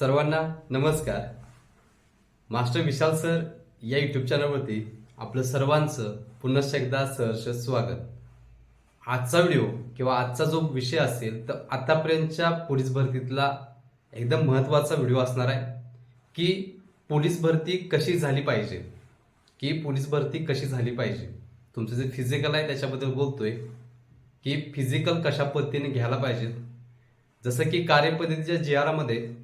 सर्वांना नमस्कार. Master Vishal sir या यूट्यूब चॅनलवरती आपलं सर्वांचं पुन्हा एकदा सहर्ष स्वागत. आजचा व्हिडिओ किंवा आजचा जो विषय असेल तर आतापर्यंतच्या पोलीस भरतीतला एकदम महत्त्वाचा व्हिडिओ असणार आहे की पोलीस भरती कशी झाली पाहिजे. की पोलीस भरती कशी झाली पाहिजे. तुमचं जे फिजिकल आहे त्याच्याबद्दल बोलतोय. की फिजिकल कशा पद्धतीने घ्यायला पाहिजेत. जसं की कार्यपद्धतीच्या जी आरमध्ये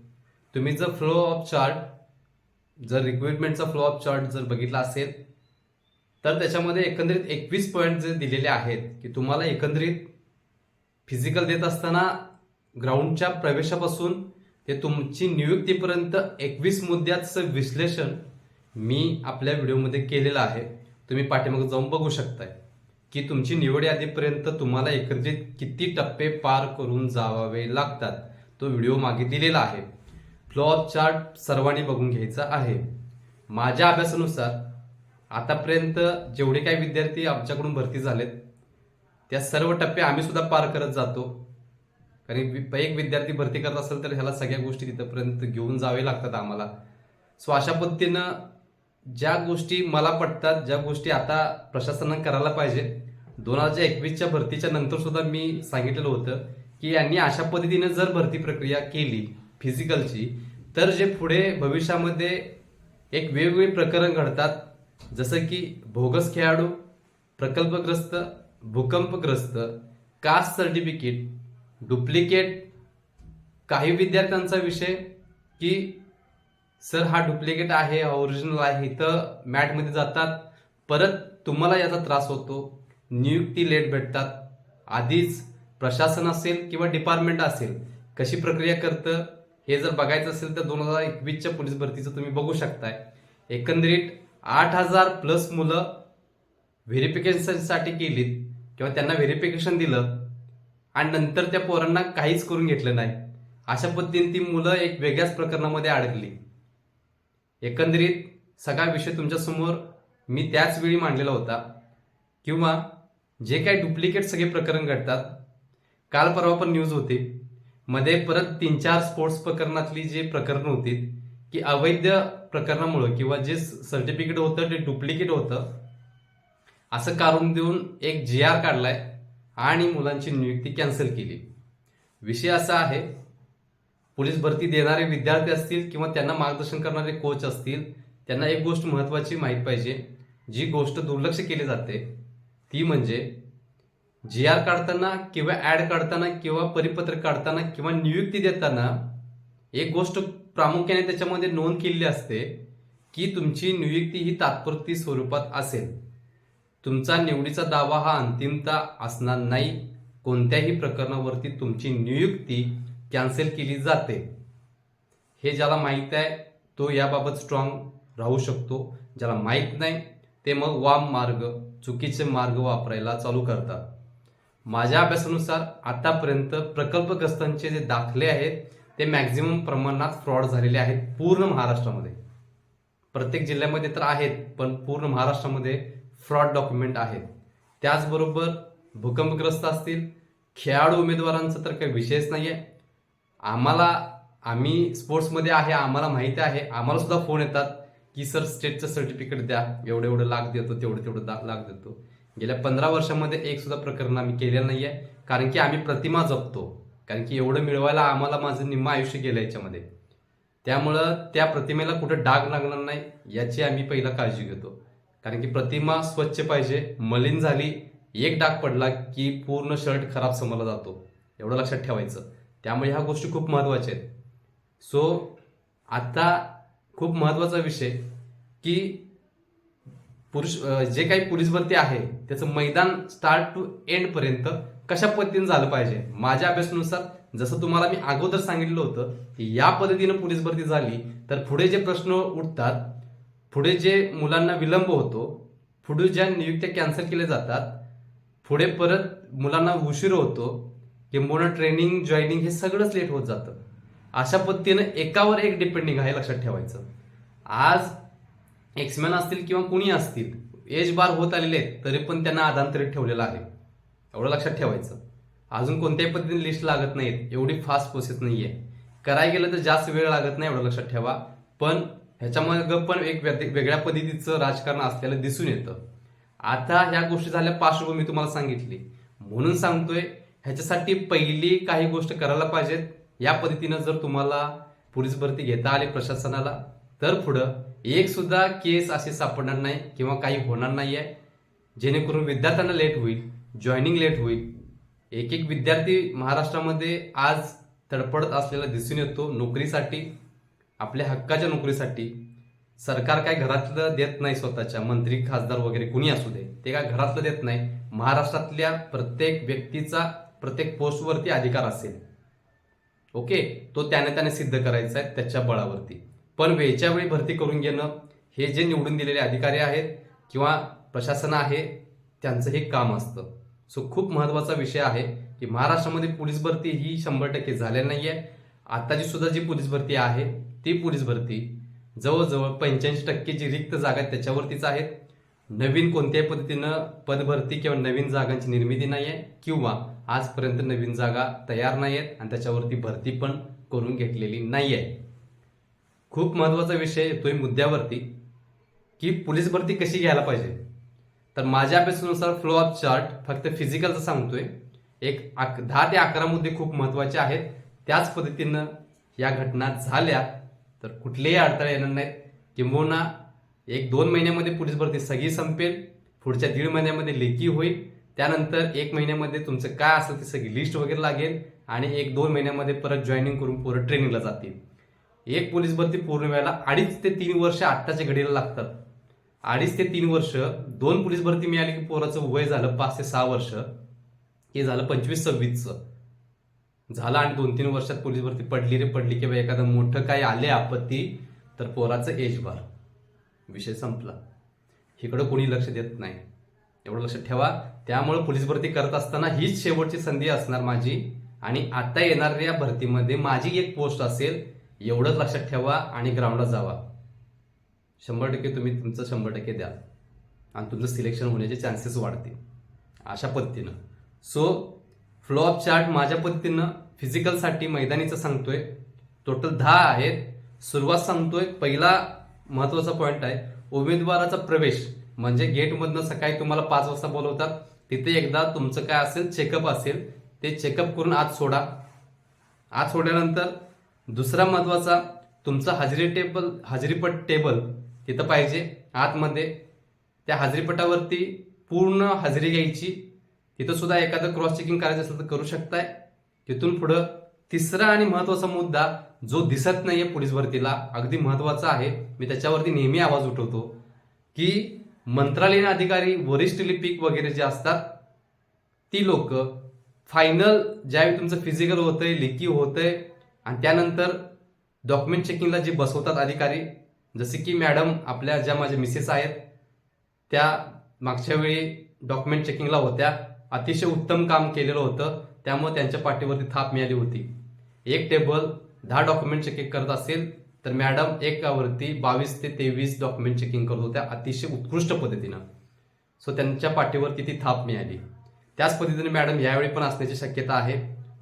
तुम्ही जर फ्लो ऑफ चार्ट जर रिक्वायरमेंटचा फ्लो ऑफ चार्ट जर बघितला असेल तर त्याच्यामध्ये एकंदरीत एकवीस पॉईंट जे दिलेले आहेत की तुम्हाला एकंदरीत फिजिकल देत असताना ग्राउंडच्या प्रवेशापासून ते तुमची नियुक्तीपर्यंत एकवीस मुद्द्याचं विश्लेषण मी आपल्या व्हिडिओमध्ये केलेलं आहे. तुम्ही पाठीमागे जाऊन बघू शकताय. की तुमची निवड यादीपर्यंत तुम्हाला एकत्रित किती टप्पे पार करून जावावे लागतात तो व्हिडिओ मागे दिलेला आहे. फ्लॉप चार्ट सर्वांनी बघून घ्यायचा आहे. माझ्या अभ्यासानुसार आतापर्यंत जेवढे काही विद्यार्थी आमच्याकडून भरती झालेत त्या सर्व टप्पे आम्ही सुद्धा पार करत जातो. कारण एक विद्यार्थी भरती करत असेल तर ह्याला सगळ्या गोष्टी तिथपर्यंत घेऊन जावे लागतात आम्हाला. सो अशा पद्धतीनं ज्या गोष्टी मला पटतात ज्या गोष्टी आता प्रशासनानं करायला पाहिजे दोन हजार एकवीसच्या भरतीच्या नंतर सुद्धा मी सांगितलेलं होतं की यांनी अशा पद्धतीने जर भरती प्रक्रिया केली फिजिकलची तर जे पुढे भविष्यामध्ये एक वेगवेगळे प्रकरण घडतात जसं की भोगस खेळाडू प्रकल्पग्रस्त भूकंपग्रस्त कास्ट सर्टिफिकेट डुप्लिकेट काही विद्यार्थ्यांचा विषय की सर हा डुप्लिकेट आहे हा ओरिजिनल आहे इथं मॅटमध्ये जातात परत तुम्हाला याचा त्रास होतो नियुक्ती लेट भेटतात आधीच प्रशासन असेल किंवा डिपार्टमेंट असेल कशी प्रक्रिया करतं हे जर बघायचं असेल तर दोन हजार एकवीसच्या पोलीस भरतीचं तुम्ही बघू शकताय. एकंदरीत आठ हजार प्लस मुलं व्हेरिफिकेशनसाठी केलीत किंवा त्यांना व्हेरिफिकेशन दिलं आणि नंतर त्या पोरांना काहीच करून घेतलं नाही. अशा पद्धतीने ती मुलं एक वेगळ्याच प्रकरणामध्ये अडकली. एकंदरीत सगळा विषय तुमच्यासमोर मी त्याच वेळी मांडलेला होता. किंवा जे काही डुप्लिकेट सगळे प्रकरण घडतात काल परवा पण न्यूज होती. मध्ये परत तीन चार स्पोर्ट्स प्रकरणातली जी प्रकरणं होती की अवैध प्रकरणामुळं किंवा जे सर्टिफिकेट होतं ते डुप्लिकेट होतं असं कारण देऊन एक जी आर काढलाय आणि मुलांची नियुक्ती कॅन्सल केली. विषय असा आहे पोलीस भरती देणारे विद्यार्थी असतील किंवा त्यांना मार्गदर्शन करणारे कोच असतील त्यांना एक गोष्ट महत्वाची माहीत पाहिजे जी गोष्ट दुर्लक्ष केली जाते ती म्हणजे जी आर काढताना किंवा ऍड काढताना किंवा परिपत्रक काढताना किंवा नियुक्ती देताना एक गोष्ट प्रामुख्याने त्याच्यामध्ये नोंद केलेली असते की तुमची नियुक्ती ही तात्पुरती स्वरूपात असेल. तुमचा निवडीचा दावा हा अंतिमता असणार नाही. कोणत्याही प्रकरणावरती तुमची नियुक्ती कॅन्सल केली जाते. हे ज्याला माहीत आहे तो याबाबत स्ट्रॉंग राहू शकतो. ज्याला माहीत नाही ते मग वाम मार्ग चुकीचे मार्ग वापरायला चालू करतात. माझ्या अभ्यासानुसार आतापर्यंत प्रकल्पग्रस्तांचे जे दाखले आहेत ते मॅक्झिमम प्रमाणात फ्रॉड झालेले आहेत पूर्ण महाराष्ट्रामध्ये. प्रत्येक जिल्ह्यामध्ये तर आहेत पण पूर्ण महाराष्ट्रामध्ये फ्रॉड डॉक्युमेंट आहेत. त्याचबरोबर भूकंपग्रस्त असतील खेळाडू उमेदवारांचा तर काही विषयच नाही आहे आम्हाला आम्ही स्पोर्ट्समध्ये आहे आम्हाला माहिती आहे आम्हाला सुद्धा फोन येतात की सर स्टेटचं सर्टिफिकेट द्या एवढं एवढं लाख देतो तेवढं तेवढं दा- लाख देतो. गेल्या पंधरा वर्षामध्ये एक सुद्धा प्रकरण आम्ही केलेलं नाही आहे कारण की आम्ही प्रतिमा जपतो. कारण की एवढं मिळवायला आम्हाला माझं निम्म आयुष्य गेलं याच्यामध्ये. त्यामुळं त्या प्रतिमेला कुठं डाग लागणार नाही याची आम्ही पहिला काळजी घेतो. कारण की प्रतिमा स्वच्छ पाहिजे मलिन झाली एक डाग पडला की पूर्ण शर्ट खराब समजला जातो. एवढं लक्षात ठेवायचं. त्यामुळे ह्या गोष्टी खूप महत्त्वाच्या आहेत. सो आता खूप महत्त्वाचा विषय की पुरुष जे काही पोलीस भरती आहे त्याचं मैदान स्टार्ट टू एंड पर्यंत कशा पद्धतीने झालं पाहिजे? माझ्या अभ्यासानुसार जसं तुम्हाला मी अगोदर सांगितलं होतं की या पद्धतीनं पोलीस भरती झाली तर पुढे जे प्रश्न उठतात पुढे जे मुलांना विलंब होतो पुढे ज्या नियुक्त्या कॅन्सल केल्या जातात पुढे परत मुलांना उशीर होतो किंबहुना ट्रेनिंग जॉईनिंग हे सगळंच लेट होत जातं. अशा पद्धतीनं एकावर एक डिपेंडिंग आहे लक्षात ठेवायचं. आज एक्समॅन असतील किंवा कुणी असतील एज बार होत आलेले आहेत तरी पण त्यांना आधांतरित ठेवलेलं आहे. एवढं लक्षात ठेवायचं. अजून कोणत्याही पद्धतीने लिस्ट लागत नाहीत एवढी फास्ट प्रोसेस नाही आहे करायला गेलं तर जास्त वेळ लागत नाही एवढं लक्षात ठेवा. पण ह्याच्यामध्ये पण एक वेगळ्या पद्धतीचं राजकारण असलेलं दिसून येतं. आता ह्या गोष्टी झाल्या पार्श्वभूमी मी तुम्हाला सांगितली. म्हणून सांगतोय ह्याच्यासाठी पहिली काही गोष्ट करायला पाहिजेत. या पद्धतीनं जर तुम्हाला पोलीस भरती घेता आली प्रशासनाला तर पुढं एक सुद्धा केस असे सापडणार नाही किंवा काही होणार नाही आहे जेणेकरून विद्यार्थ्यांना लेट होईल जॉईनिंग लेट होईल. एक एक विद्यार्थी महाराष्ट्रामध्ये आज तडपडत असलेला दिसून येतो नोकरीसाठी आपल्या हक्काच्या नोकरीसाठी. सरकार काय घरातलं देत नाही स्वतःच्या मंत्री खासदार वगैरे कुणी असू दे. ते काय घरातलं देत नाही. महाराष्ट्रातल्या प्रत्येक व्यक्तीचा प्रत्येक पोस्टवरती अधिकार असेल. ओके? तो त्याने त्याने सिद्ध करायचा आहे त्याच्या बळावरती. पण वेळच्या वेळी भरती करून घेणं हे जे निवडून दिलेले अधिकारी आहेत किंवा प्रशासन आहे त्यांचं हे काम असतं. सो खूप महत्त्वाचा विषय आहे की महाराष्ट्रामध्ये पोलीस भरती ही शंभर टक्के झालेली आहे आत्ताची सुद्धा जी पोलीस भरती आहे ती पोलीस भरती जवळजवळ पंच्याऐंशी टक्के जी रिक्त जागा आहेत त्याच्यावरतीच आहेत. नवीन कोणत्याही पद्धतीनं पदभरती किंवा नवीन जागांची निर्मिती नाही आहे किंवा आजपर्यंत नवीन जागा तयार नाही आहेत आणि त्याच्यावरती भरती पण करून घेतलेली नाही आहे खूप महत्त्वाचा विषय येतोय मुद्द्यावरती की पोलीस भरती कशी घ्यायला पाहिजे. तर माझ्या अभ्यासानुसार फ्लो ऑफ चार्ट फक्त फिजिकलचं सांगतोय. एक अक- दहा ते अकरा मुद्दे खूप महत्त्वाचे आहेत. त्याच पद्धतीनं या घटना झाल्या तर कुठलेही अडथळे येणार नाहीत. किंबहुना एक दोन महिन्यामध्ये पोलीस भरती सगळी संपेल पुढच्या दीड महिन्यामध्ये लेखी होईल. त्यानंतर एक महिन्यामध्ये तुमचं काय असेल ती सगळी लिस्ट वगैरे लागेल आणि एक दोन महिन्यामध्ये परत जॉईनिंग करून पोरं ट्रेनिंगला जातील. एक पोलीस भरती पूर्ण व्हायला अडीच ते तीन वर्ष आत्ताच्या घडीला लागतात. अडीच ते तीन वर्ष दोन पोलीस भरती मिळाली की पोराचं वय झालं पाच ते सहा वर्ष. हे झालं पंचवीस सव्वीसचं झालं आणि दोन तीन वर्षात पोलीस भरती पडली रे पडली किंवा एखादं मोठं काय आले आपत्ती तर पोराचं एज बार विषय संपला. इकडं कोणी लक्ष देत नाही. एवढं लक्षात ठेवा. त्यामुळे पोलीस भरती करत असताना हीच शेवटची संधी असणार माझी. आणि आता येणाऱ्या भरतीमध्ये माझी एक पोस्ट असेल एवढंच लक्षात ठेवा आणि ग्राउंडला जावा. शंभर टक्के तुम्ही तुमचं शंभर टक्के द्या. आणि तुमचं सिलेक्शन होण्याचे चान्सेस वाढतील. अशा पद्धतीनं. सो फ्लो ऑफ चार्ट माझ्या पद्धतीनं फिजिकलसाठी मैदानीचं सांगतोय. टोटल दहा आहेत. सुरुवात सांगतोय. पहिला महत्त्वाचा पॉईंट आहे. उमेदवाराचा प्रवेश. म्हणजे गेटमधनं सकाळी तुम्हाला पाच वाजता बोलवतात. तिथे एकदा तुमचं काय असेल चेकअप असेल ते चेकअप करून आत सोडा. आत सोडल्यानंतर दुसरा महत्त्वाचा तुमचा हजेरी टेबल हजेरीपट टेबल तिथं पाहिजे आतमध्ये. त्या हजेरीपटावरती पूर्ण हजेरी घ्यायची. तिथं सुद्धा एखादं क्रॉस चेकिंग करायचं असेल तर करू शकताय. तिथून पुढं तिसरा आणि महत्त्वाचा मुद्दा जो दिसत नाहीये पोलीस भरतीला अगदी महत्त्वाचा आहे. मी त्याच्यावरती नेहमी आवाज उठवतो की मंत्रालयीन अधिकारी वरिष्ठ लिपिक वगैरे जे असतात ती लोक फायनल ज्यावेळी तुमचं फिजिकल होतंय लिकी होतंय आणि त्यानंतर डॉक्युमेंट चेकिंगला जे बसवतात अधिकारी जसे की मॅडम आपल्या ज्या माझ्या मिसेस आहेत त्या मागच्या वेळी डॉक्युमेंट चेकिंगला होत्या. अतिशय उत्तम काम केलेलं होतं. त्यामुळे त्यांच्या पाठीवरती थाप मिळाली होती. एक टेबल दहा डॉक्युमेंट चेकिंग करत असेल तर मॅडम एकावरती बावीस ते तेवीस डॉक्युमेंट चेकिंग करत होत्या अतिशय उत्कृष्ट पद्धतीनं. सो त्यांच्या पाठीवरती ती थाप मिळाली. त्याच पद्धतीने मॅडम यावेळी पण असण्याची शक्यता आहे.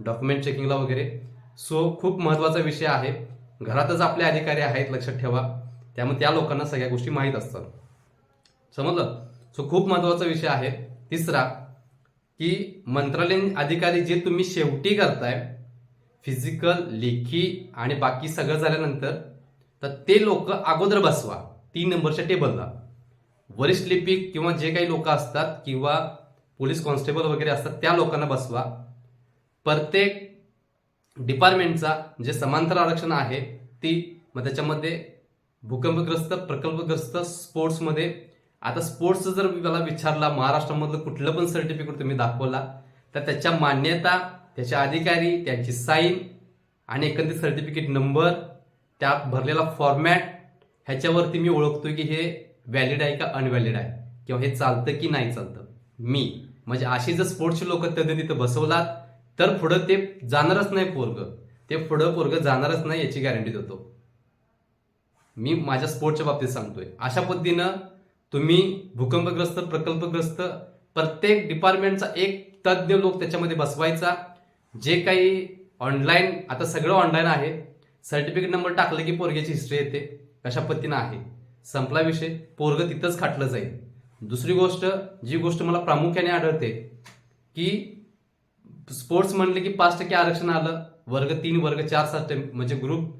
डॉक्युमेंट चेकिंगला वगैरे. सो खूप महत्त्वाचा विषय आहे. घरातच आपले अधिकारी आहेत लक्षात ठेवा. त्यामुळे त्या लोकांना सगळ्या गोष्टी माहीत असतात. समजलं? सो खूप महत्त्वाचा विषय आहे. तिसरा की मंत्रालयीन अधिकारी जे तुम्ही शेवटी करताय फिजिकल लेखी आणि बाकी सगळं झाल्यानंतर तर ते लोक अगोदर बसवा. तीन नंबरच्या टेबलला. वरिष्ठ लिपिक किंवा जे काही लोक असतात किंवा पोलीस कॉन्स्टेबल वगैरे असतात त्या लोकांना बसवा. प्रत्येक डिपार्टमेंटचा जे समांतर आरक्षण आहे ती मग त्याच्यामध्ये भूकंपग्रस्त प्रकल्पग्रस्त स्पोर्ट्समध्ये आता स्पोर्ट्सचं जर मला विचारला महाराष्ट्रामधलं कुठलं पण सर्टिफिकेट तुम्ही दाखवला तर त्याच्या मान्यता त्याचे अधिकारी त्यांची साईन आणि एकंदरीत सर्टिफिकेट नंबर त्यात भरलेला फॉर्मॅट ह्याच्यावरती मी ओळखतो की हे व्हॅलिड आहे का अनव्हॅलिड आहे? किंवा हे चालतं की नाही चालतं? मी. म्हणजे अशी जर स्पोर्ट्सची लोक तज्ञ तिथं बसवलात तर पुढं ते जाणारच नाही पोरग. ते पुढं पोरग जाणारच नाही याची गॅरंटी देतो. मी माझ्या स्पोर्टच्या बाबतीत सांगतोय. अशा पद्धतीनं तुम्ही भूकंपग्रस्त प्रकल्पग्रस्त प्रत्येक डिपार्टमेंटचा एक तज्ज्ञ लोक त्याच्यामध्ये बसवायचा. जे काही ऑनलाईन आता सगळं ऑनलाईन आहे. सर्टिफिकेट नंबर टाकलं की पोरग्याची हिस्ट्री येते. कशा पद्धतीनं आहे. संपला विषय. पोरग तिथंच खाटलं जाईल. दुसरी गोष्ट जी गोष्ट मला प्रामुख्याने आढळते की स्पोर्ट्स म्हणले की पाच टक्के आरक्षण आलं वर्ग तीन वर्ग चारसाठी म्हणजे ग्रुप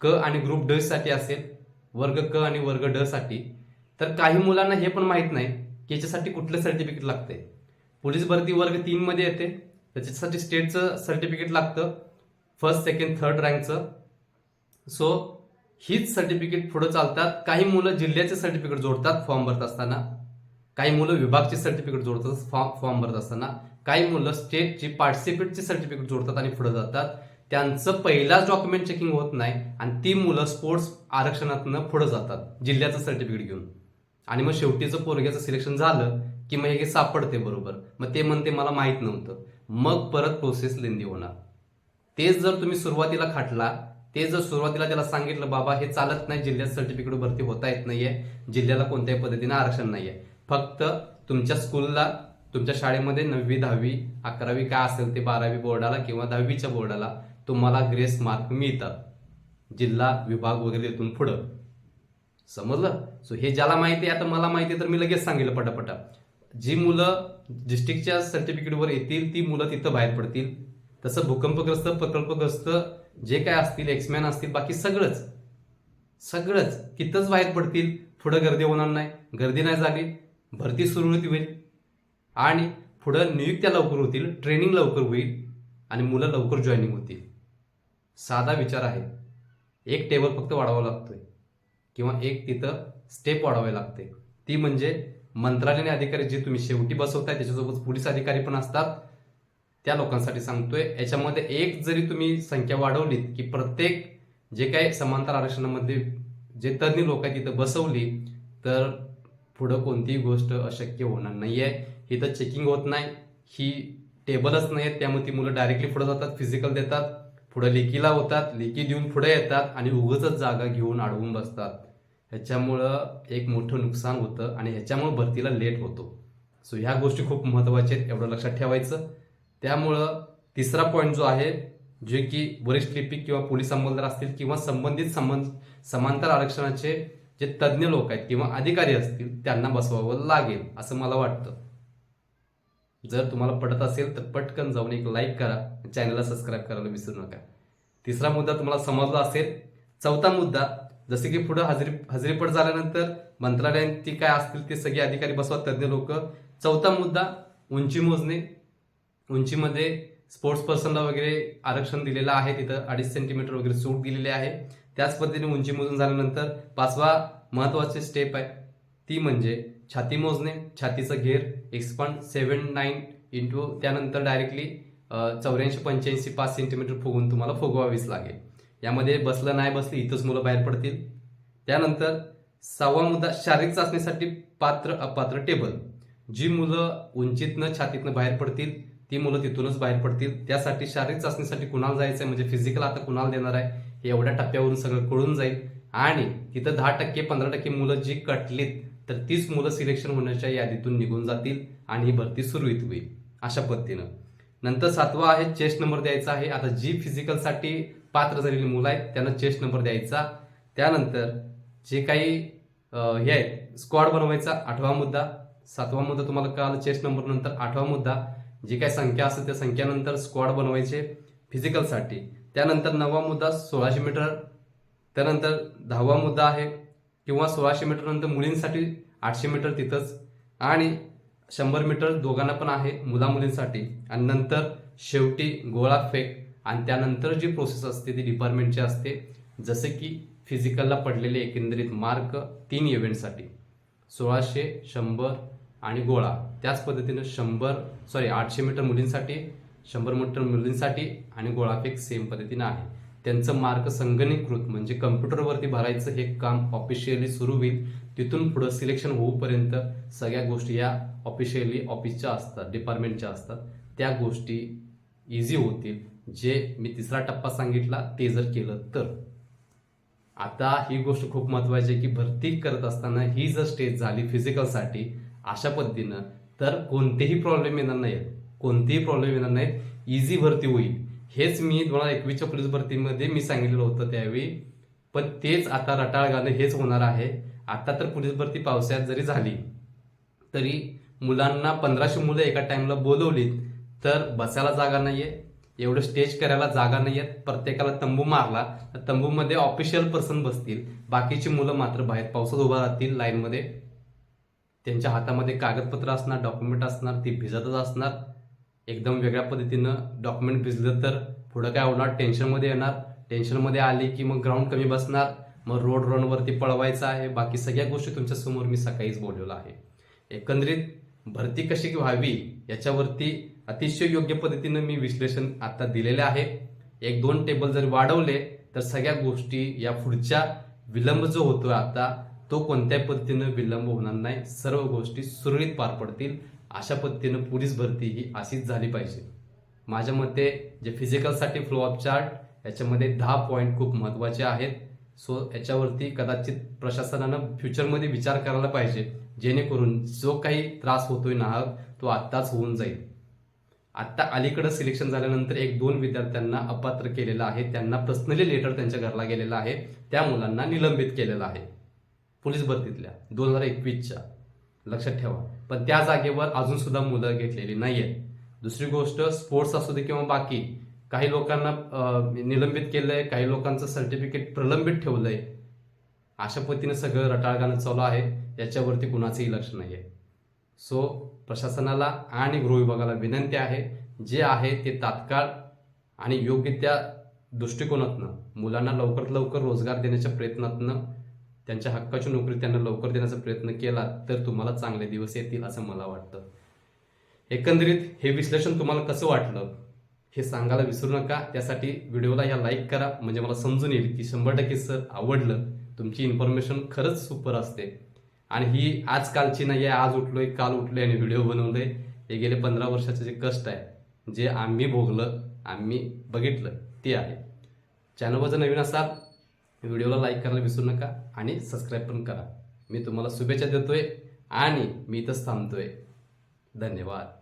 क आणि ग्रुप ड साठी असेल वर्ग क आणि वर्ग ड साठी. तर काही मुलांना हे पण माहीत नाही की याच्यासाठी कुठलं सर्टिफिकेट लागतंय. पोलीस भरती वर्ग तीन मध्ये येते त्याच्यासाठी स्टेटचं सर्टिफिकेट लागतं फर्स्ट सेकंड थर्ड रँकचं सो हीच सर्टिफिकेट पुढे चालतात. काही मुलं जिल्ह्याचे सर्टिफिकेट जोडतात फॉर्म भरत असताना. काही मुलं विभागचे सर्टिफिकेट जोडतात फॉर्म फॉर्म भरत असताना. काही मुलं स्टेटची पार्टिसिपेटचे सर्टिफिकेट जोडतात आणि पुढे जातात. त्यांचं पहिलाच डॉक्युमेंट चेकिंग होत नाही आणि ती मुलं स्पोर्ट्स आरक्षणातनं पुढे जातात जिल्ह्याचं सर्टिफिकेट घेऊन. आणि मग शेवटीचं पोरग्याचं सिलेक्शन झालं की मग हे सापडते बरोबर. मग ते म्हणते मला माहीत नव्हतं. मग परत प्रोसेस लेंदी होणार. तेच जर तुम्ही सुरुवातीला खाटला ते जर सुरुवातीला त्याला सांगितलं बाबा हे चालत नाही जिल्ह्यात सर्टिफिकेट भरती होता येत नाहीये जिल्ह्याला कोणत्याही पद्धतीने आरक्षण नाहीये. फक्त तुमच्या स्कूलला तुमच्या शाळेमध्ये नववी दहावी अकरावी काय असेल ते बारावी बोर्डाला किंवा दहावीच्या बोर्डाला तुम्हाला ग्रेस मार्क मिळतात. जिल्हा विभाग वगैरे इथून पुढं. समजलं? सो हे ज्याला माहिती आहे आता मला माहिती आहे तर मी लगेच सांगितलं पटापटा. जी मुलं डिस्ट्रिक्टच्या सर्टिफिकेटवर येतील ती मुलं तिथं बाहेर पडतील. तसं भूकंपग्रस्त प्रकल्पग्रस्त जे काय असतील एक्समॅन असतील बाकी सगळंच. सगळंच. तिथंच बाहेर पडतील. पुढं गर्दी होणार नाही. गर्दी नाही झाली भरती सुरळीत होईल. आणि पुढं नियुक्त्या लवकर होतील ट्रेनिंग लवकर होईल आणि मुलं लवकर जॉईनिंग होतील. साधा विचार आहे. एक टेबल फक्त वाढवावा लागतोय. किंवा एक तिथं स्टेप वाढवावी लागते. ती म्हणजे मंत्रालयाने अधिकारी जे तुम्ही शेवटी बसवताय त्याच्यासोबत पोलीस अधिकारी पण असतात. त्या लोकांसाठी सांगतोय. याच्यामध्ये एक जरी तुम्ही संख्या वाढवलीत की प्रत्येक जे काही समांतर आरक्षणामध्ये जे तज्ज्ञ लोक आहेत तिथं बसवली तर पुढं कोणतीही गोष्ट अशक्य होणार नाही आहे इथं चेकिंग होत नाही. ही टेबलच नाही आहेत त्यामुळे ती मुलं डायरेक्टली पुढे जातात फिजिकल देतात पुढे लेकीला होतात लेकी देऊन पुढे येतात आणि उगच जागा घेऊन अडवून बसतात. ह्याच्यामुळं एक मोठं नुकसान होतं आणि ह्याच्यामुळं भरतीला लेट होतो. सो ह्या गोष्टी खूप महत्त्वाच्या आहेत एवढं लक्षात ठेवायचं. त्यामुळं तिसरा पॉईंट जो आहे जे की वरिष्ठ लिपिक किंवा पोलीस अंमलदार असतील किंवा संबंधित संबंध समांतर आरक्षणाचे जे तज्ज्ञ लोक आहेत किंवा अधिकारी असतील त्यांना बसवावं लागेल असं मला वाटतं. जर तुम्हाला पडत असेल तर पटकन जाऊन एक लाईक करा. चॅनलला सबस्क्राईब करायला विसरू नका. तिसरा मुद्दा तुम्हाला समजला असेल. चौथा मुद्दा जसे की पुढं हजेरी हजेरीपट झाल्यानंतर मंत्रालयांची काय असतील ते सगळे अधिकारी बसवा तज्ज्ञ लोक. चौथा मुद्दा उंची मोजणे. उंचीमध्ये स्पोर्ट्स पर्सनला वगैरे आरक्षण दिलेलं आहे. तिथं अडीच सेंटीमीटर वगैरे सूट दिलेली आहे. त्याच पद्धतीने उंची मोजून झाल्यानंतर पाचवा महत्त्वाचे स्टेप आहे. ती म्हणजे छाती मोजणे छातीचं घेर एक्सपांड सेवन नाईन इंटू त्यानंतर डायरेक्टली चौऱ्याऐंशी पंच्याऐंशी पाच सेंटीमीटर फुगून तुम्हाला फुगवावीच लागेल. यामध्ये बसलं नाही बसलं इथंच मुलं बाहेर पडतील. त्यानंतर सहावा मुद्दा शारीरिक चाचणीसाठी पात्र अपात्र टेबल जी मुलं उंचीतनं छातीतनं बाहेर पडतील ती मुलं तिथूनच बाहेर पडतील. त्यासाठी शारीरिक चाचणीसाठी कुणाला जायचं आहे म्हणजे फिजिकल आता कुणाला देणार आहे? हे एवढ्या टप्प्यावरून सगळं कळून जाईल. आणि तिथं दहा टक्के पंधरा टक्के मुलं जी कटलीत तर तीच मुलं सिलेक्शन होण्याच्या यादीतून निघून जातील आणि ही भरती सुरळीत होईल अशा पद्धतीनं. नंतर सातवा आहे चेस्ट नंबर द्यायचा आहे. आता जी फिजिकलसाठी पात्र झालेली मुलं आहेत त्यांना चेस्ट नंबर द्यायचा. त्यानंतर जे काही हे आहेत स्क्वॉड बनवायचा आठवा मुद्दा. सातवा मुद्दा तुम्हाला कळालं चेस्ट नंबर नंतर आठवा मुद्दा. जी काही संख्या असेल त्या संख्यानंतर स्क्वॉड बनवायचे फिजिकलसाठी त्यानंतर नववा मुद्दा सोळाशे मीटर त्यानंतर दहावा मुद्दा आहे किंवा सोळाशे मीटरनंतर मुलींसाठी आठशे मीटर तिथंच. आणि शंभर मीटर दोघांना पण आहे मुला मुलींसाठी. आणि नंतर शेवटी गोळा फेक. आणि त्यानंतर जी प्रोसेस असते ती डिपार्टमेंटची असते. जसे की फिजिकलला पडलेले एकंदरीत मार्क तीन इव्हेंटसाठी सोळाशे शंभर आणि गोळा. त्याच पद्धतीनं शंभर सॉरी आठशे मीटर मुलींसाठी शंभर मीटर मुलींसाठी आणि गोळाफेक सेम पद्धतीनं आहे. त्यांचं मार्क संगणीकृत म्हणजे कम्प्युटरवरती भरायचं हे काम ऑफिशियली सुरू होईल. तिथून पुढं सिलेक्शन होऊपर्यंत सगळ्या गोष्टी या ऑफिशियली ऑफिसच्या असतात डिपार्टमेंटच्या असतात. त्या गोष्टी इझी होतील. जे मी तिसरा टप्पा सांगितला ते जर केलं तर. आता ही गोष्ट खूप महत्वाची आहे की भरती करत असताना ही जर स्टेज झाली फिजिकलसाठी अशा पद्धतीनं तर कोणतेही प्रॉब्लेम येणार नाहीत. कोणतेही प्रॉब्लेम येणार नाहीत. इझी भरती होईल. हेच मी दोन हजार एकवीसच्या पोलीस भरतीमध्ये मी सांगितलेलं होतं त्यावेळी. पण तेच आता रटाळ गाणं हेच होणार आहे. आता तर पोलीस भरती पावसाळ्यात जरी झाली तरी मुलांना पंधराशे मुलं एका टाईमला बोलवलीत तर बसायला जागा नाही आहे एवढं स्टेज करायला जागा नाही आहेत प्रत्येकाला तंबू मारला तर तंबूमध्ये ऑफिशियल पर्सन बसतील. बाकीची मुलं मात्र बाहेर पावसात उभा राहतील लाईनमध्ये त्यांच्या हातामध्ये कागदपत्र असणार डॉक्युमेंट असणार ती भिजतच असणार. एकदम वेगळ्या पद्धतीनं डॉक्युमेंट भिजलं तर पुढं काय होणार? टेन्शनमध्ये येणार. टेन्शनमध्ये आली की मग ग्राउंड कमी बसणार. मग रोड रनवरती पळवायचं आहे. बाकी सगळ्या गोष्टी तुमच्यासमोर मी सकाळीच बोललेलो आहे. एकंदरीत भरती कशी व्हावी याच्यावरती अतिशय योग्य पद्धतीनं मी विश्लेषण आता दिलेले आहे. एक दोन टेबल जर वाढवले तर सगळ्या गोष्टी या पुढच्या विलंब जो होतोय आता तो कोणत्याही पद्धतीनं विलंब होणार नाही. सर्व गोष्टी सुरळीत पार पडतील. अशा पद्धतीनं पोलीस भरती ही अशीच झाली पाहिजे. माझ्या मते जे फिजिकलसाठी फ्लो ऑफ चार्ट याच्यामध्ये दहा पॉईंट खूप महत्त्वाचे आहेत. सो याच्यावरती कदाचित प्रशासनानं फ्युचरमध्ये विचार करायला पाहिजे. जेणेकरून जो काही त्रास होतोय नाहक तो आत्ताच होऊन जाईल. आत्ता अलीकडं सिलेक्शन झाल्यानंतर एक दोन विद्यार्थ्यांना अपात्र केलेलं आहे. त्यांना पर्सनली लेटर त्यांच्या घरला गेलेलं आहे. त्या मुलांना निलंबित केलेलं आहे. पोलीस भरतीतल्या दोन हजार एकवीसच्या. लक्षात ठेवा. पण त्या जागेवर अजून सुद्धा मुलं घेतलेली नाही आहेत दुसरी गोष्ट स्पोर्ट्स असू दे किंवा बाकी काही लोकांना निलंबित निलंबित केलंय काही लोकांचं सर्टिफिकेट प्रलंबित ठेवलंय. अशा पद्धतीने सगळं रटाळगाणं चालू आहे. याच्यावरती कुणाचंही लक्ष नाही आहे सो प्रशासनाला आणि गृह विभागाला विनंती आहे जे आहे ते तात्काळ आणि योग्य त्या दृष्टिकोनातनं मुलांना लवकरात लवकर रोजगार देण्याच्या प्रयत्नातनं त्यांच्या हक्काची नोकरी त्यांना लवकर देण्याचा प्रयत्न केला तर तुम्हाला चांगले दिवस येतील असं मला वाटतं. एकंदरीत हे विश्लेषण तुम्हाला कसं वाटलं हे सांगायला विसरू नका. त्यासाठी व्हिडिओला ह्या लाईक करा. म्हणजे मला समजून येईल की शंभर टक्के सर आवडलं. तुमची इन्फॉर्मेशन खरंच सुपर असते. आणि ही आजकालची नाही आहे आज उठलोय काल उठलोय आणि व्हिडिओ बनवलोय. हे गेले पंधरा वर्षाचे जे कष्ट आहे जे आम्ही भोगलं आम्ही बघितलं ते आहे. चॅनलवर जर नवीन असाल व्हिडिओला लाईक करायला विसरू नका आणि सबस्क्राईब पण करा. मी तुम्हाला शुभेच्छा देतोय आणि मी इथंच थांबतोय. धन्यवाद.